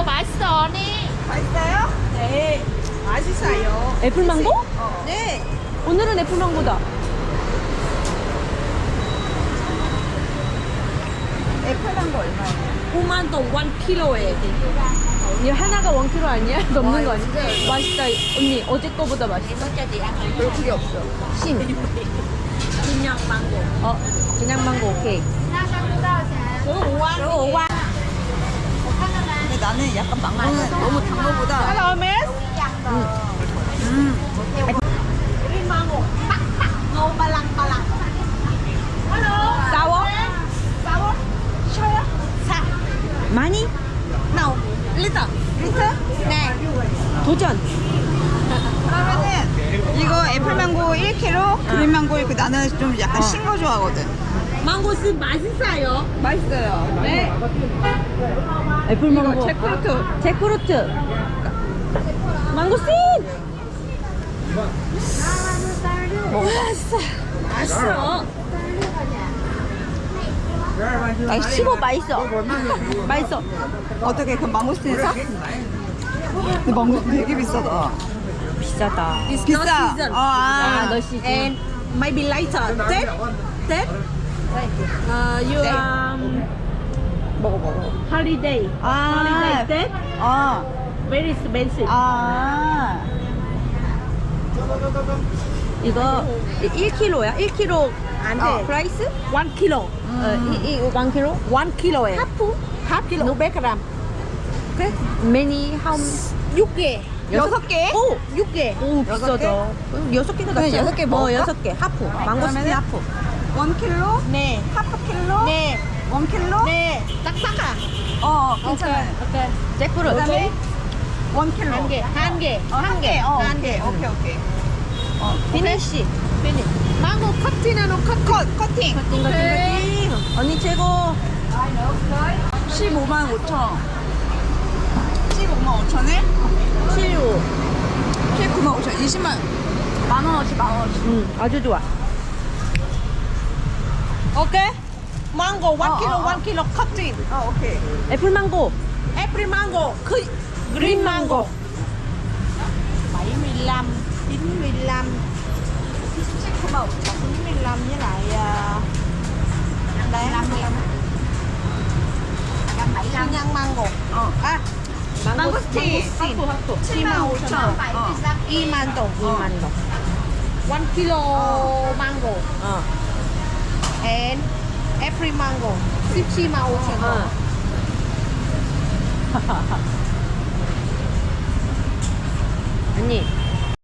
망고 맛있어 언니. 맛있어요? 네. 맛있어요. 애플망고? 네. 오늘은 애플망고다. 애플망고 얼마예요? 5만 동 1kg에. 이 하나가 1kg 아니야? 넘는 거 아니야? 맛있다. 언니, 어제 거보다 맛있어. 별 그게 없어. 신. 그냥 망고. 어, 그냥 망고 오케이. 저거 오와. 근데 나는 약간 망고는 너무 단 거보다. Hello, miss. 싸워? 많이? 나오. 리터. 리터? 네. 도전. 그러면은 이거 애플망고 1kg, 그린망고 그 나는 좀 약간 신 거 좋아하거든. 망고스 맛있어요. 맛있어요. 네. 애플망고. 이거 잭프루트. 잭프루트. 망고스! 맛있어. 맛있어. 아, 씹어 맛있어. 맛있어. 어떻게 그 망고스틴 사? 근데 망고스틴 되게 비싸다. 비싸다. 비싸. 어, 아, 아. 너 시즌. And maybe later. Tết. Tết. Uh, you um, 먹어 먹어. holiday. 아. Holiday Tết. 아. Very expensive. 아. 이거 1kg야? 1kg 안 어, 돼. 프라이스? 1 kilo. 어, 이, 이 1kg? 1 kilo에. 하프. half kilo. 500g. 그래? Many how 6개. 여섯 개? 오! 6개. 오 여섯 개? 비싸다. 음, 여섯 개가 낫지. 여섯 개 어, 먹을까? 여섯 개. 하프. 망고스틴 그러면은- 하프. 1kg? 네. 하프 킬로? 네. 1kg? 네. 딱딱아. 어, 괜찮아요. 오케이. 잭프루트. 그다음에 1kg. 한 개. 한 개. 어, 한 개. 어, 한. 개. 오케이, 오케이. 피니쉬. Finish. 망고 커팅하노 커팅. 컷, 커팅. 커팅 커팅 커팅. 언니 최고. 15만 5천. 15만 5천에? 75. 케이 9만 5천. 20만. 만원어치 만원어치. 응, 아주 좋아. 오케이? 망고 1kg 1kg 컵진 아 오케이. 애플망고. 애플 망고. 그 그린 음. 망고. 75 95 97,500 95 với lại uh, đấy 55 망고스틴. 하프 하프. 7만 5천 원. 어. 2만 동. 2만 원. 1 kilo mango 어. and every mango 17만 5천 원. 어. 언니